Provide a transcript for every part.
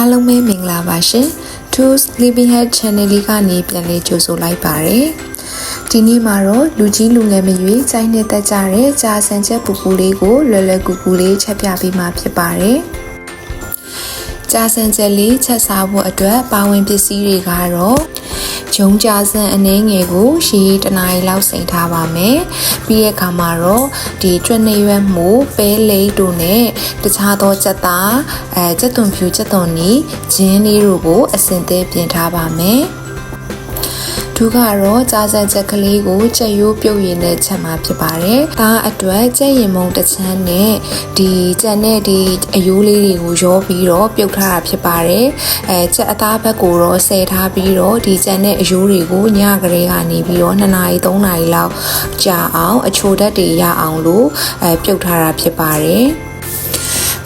အားလုံးပဲမင်္ဂလာပါရှင် Two Sleeping Head Channel လေးကနေပြန်လည်ကြိုဆိုလိုက်ပါရယ်ဒီနေ့မှာတော့လူကြီးလူငယ်မရွေးစိုင်းနေတတ်ကြတဲ့ကြာဆန်ချက်ပူပူလေးကိုလွယ်လွယ်ကူကူလေးချက်ပြပေးမှာဖြစ်ပါတယ်ကြာဆန်ချက်လေးချက်စားဖို့အတွက်ပါဝင်ပစ္စည်းတွေကတော့ ဂျုံကြာဆန်အနှဲငယ်ကိုရေတနားရီလောက်စိန်ထားပါမယ်ပြီးတဲ့အခါမှာတော့ဒီကျွတ်နေရွက်မှုပဲလိတ်တို့နဲ့တခြားသောချက်သားအဲချက်သွန်ဖြူချက်သွန်နီဂျင်းလေးတို့ကိုအစင်သေးပြင်ထားပါမယ် သူကတော့ကြားစက်ချက်ကလေးကိုချက်ရိုးပြုတ်ရင်နဲ့ချက်မှာဖြစ်ပါတယ်။ဒါအတွက်ချက်ရင်မုံတစ်ချမ်းနဲ့ဒီချက်နဲ့ဒီအယိုးလေးတွေကိုရောပြီးတော့ပြုတ်ထားတာဖြစ်ပါတယ်။အဲချက်အသားဘက်ကိုတော့ဆယ်ထားပြီးတော့ဒီချက်နဲ့အယိုးတွေကိုညကလေးကနေပြီးတော့2နာရီ3နာရီလောက်ကြာအောင်အချိုဓာတ်တွေရအောင်လို့အဲပြုတ်ထားတာဖြစ်ပါတယ်။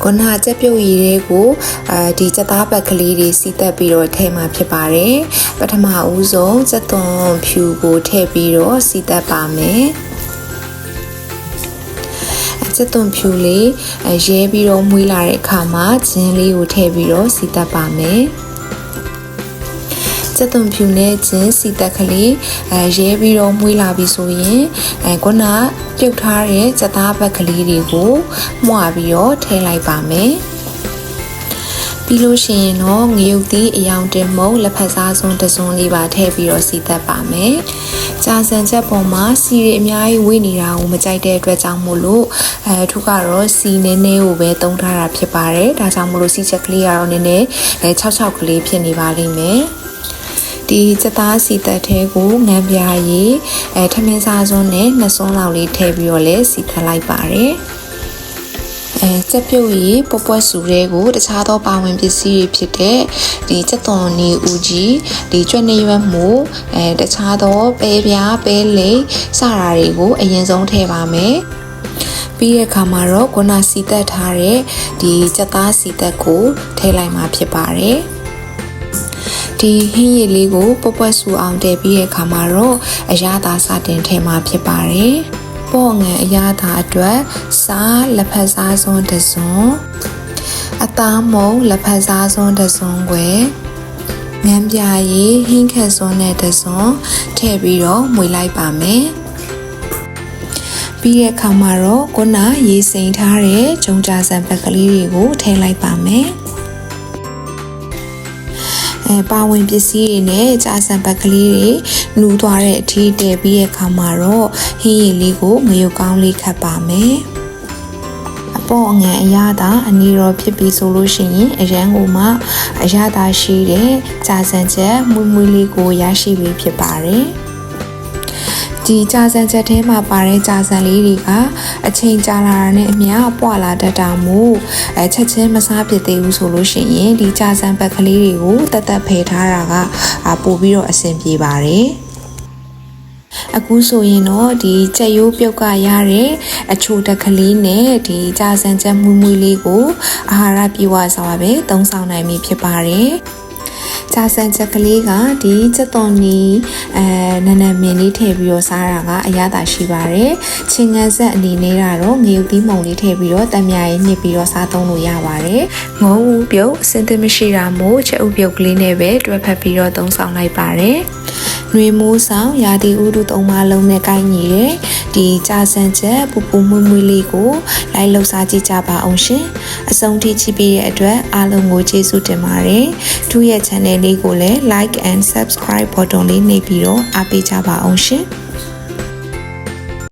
ခုနကကြက်ပြုတ်ရည်တွေကိုအဲဒီကြက်သားပတ်ကလေးတွေစီးတက်ပြီးတော့ထည့်မှာဖြစ်ပါတယ်ပထမဦးဆုံးကြက်သွန်ဖြူကိုထည့်ပြီးတော့စီးတက်ပါမယ်ကြက်သွန်ဖြူလေးရဲပြီးတော့မွေးလာတဲ့အခါမှာဂျင်းလေးကိုထည့်ပြီးတော့စီးတက်ပါမယ် စက်သွန်ဖြူနဲ့ဂျင်းစီတက်ကလေးအဲရဲပြီးတော့မွေးလာပြီဆိုရင်အဲခုနပြုတ်ထားတဲ့စက်သားဘက်ကလေးတွေကိုမှုတ်ပြီးတော့ထည့်လိုက်ပါမယ်ပြီးလို့ရှိရင်တော့ငရုတ်သီးအယောင်တင်မုံလက်ဖက်စားစွန်းတစွန်းလေးပါထည့်ပြီးတော့စီသက်ပါမယ်။ကြာစံချက်ပေါ်မှာစီတွေအများကြီးဝေ့နေတာကိုမကြိုက်တဲ့အတွက်ကြောင့်မို့လို့အဲထုကတော့စီနည်းနည်းကိုပဲတုံးထားတာဖြစ်ပါတယ်။ဒါကြောင့်မို့လို့စီချက်ကလေးကတော့နည်းနည်းအဲ66ကလေးဖြစ်နေပါလိမ့်မယ်။ ဒီစသားစီတက်သေးကိုငံပြားရည်အဲထမင်းစားစွန်းနဲ့နှစ်စွန်းလောက်လေးထည့်ပြီးတော့လဲစီထပ်လိုက်ပါတယ်အဲစက်ပြုတ်ရည်ပွပွဆူတဲ့ကိုတခြားသောပါဝင်ပစ္စည်းတွေဖြစ်တဲ့ဒီစက်သွန်နီဦးကြီးဒီကြွက်နေရွက်မှုအဲတခြားသောပဲပြားပဲလိမ်စတာတွေကိုအရင်ဆုံးထည့်ပါမယ်ပြီးတဲ့အခါမှာတော့ခုနစီတက်ထားတဲ့ဒီစက်သားစီတက်ကိုထည့်လိုက်မှာဖြစ်ပါတယ် ဒီဟင်းရည်လေးကိုပွပွဆူအောင်တည်ပြီးတဲ့အခါမှာတော့အရသာစတင်ထဲမှာဖြစ်ပါတယ်။ပေါ့ငံအရသာအတွက်စားလက်ဖက်စားစွန်းတစ်စွန်းအသားမုံလက်ဖက်စားစွန်းတစ်စွန်းွယ်ငန်းပြရည်ဟင်းခက်စွန်းနဲ့တစ်စွန်းထည့်ပြီးတော့မွေလိုက်ပါမယ်။ပြီးတဲ့အခါမှာတော့ခုနရေစိမ်ထားတဲ့ဂျုံကြာဆန်ပက်ကလေးတွေကိုထည့်လိုက်ပါမယ်။ အဲပါဝင်ပစ္စည်းတွေနဲ့ကြာစံပတ်ကလေးတွေနှူးသွားတဲ့အထိတည်ပြီးတဲ့အခါမှာတော့ဟင်းရည်လေးကိုငရုတ်ကောင်းလေးခတ်ပါမယ်အပေါ်အငန်အရသာအနီရောဖြစ်ပြီးဆိုလို့ရှိရင်အရန်ကိုမှအရသာရှိတဲ့ကြာစံချက်မွေးမွေးလေးကိုရရှိပြီးဖြစ်ပါတယ် ဒီကြာစံချက်ထဲမှာပါတဲ့ကြာစံလေးတွေကအချိန်ကြာလာတာနဲ့အမျှပွာလာတတ်တာမို့အဲချက်ချင်းမစားဖြစ်သေးဘူးဆိုလို့ရှိရင်ဒီကြာစံပတ်ကလေးတွေကိုတတ်တတ်ဖယ်ထားတာကပို့ပြီးတော့အဆင်ပြေပါတယ်အခုဆိုရင်တော့ဒီကြက်ရိုးပြုတ်ကရတဲ့အချိုတက်ကလေးနဲ့ဒီကြာစံချက်မွေးမွေးလေးကိုအာဟာရပြေဝစွာပဲသုံးဆောင်နိုင်ပြီဖြစ်ပါတယ် ကြာဆန်ချက်ကလေးကဒီချက်သွန်နီအဲနနမင်းလေးထည့်ပြီးတော့စားတာကအရသာရှိပါတယ်။ချင်းငန်းဆက်အနေနဲ့ကတော့ငရုတ်သီးမုံလေးထည့်ပြီးတော့တံမြားရေးညှစ်ပြီးတော့စားသုံးလို့ရပါတယ်။ငုံဦးပြုတ်အစင်သစ်မရှိတာမို့ချက်ဥပြုတ်ကလေးနဲ့ပဲတွဲဖက်ပြီးတော့သုံးဆောင်လိုက်ပါတယ်။နှွေမိုးဆောင်ရာသီဥတုသုံးပါလုံးနဲ့ကိုင်းညီတဲ့ ဒီကြာဆန်ချက်ပူပူမွေ့မွေ့လေးကိုလိုက်လှုပ်ရှားကြည့်ကြပါအောင်ရှင်အဆုံးထိကြည့်ပြီးတဲ့အတွက်အားလုံးကိုကျေးဇူးတင်ပါတယ်သူ့ရဲ့ channel လေးကိုလည်း like and subscribe button လေးနှိပ်ပြီးတော့အားပေးကြပါအောင်ရှင်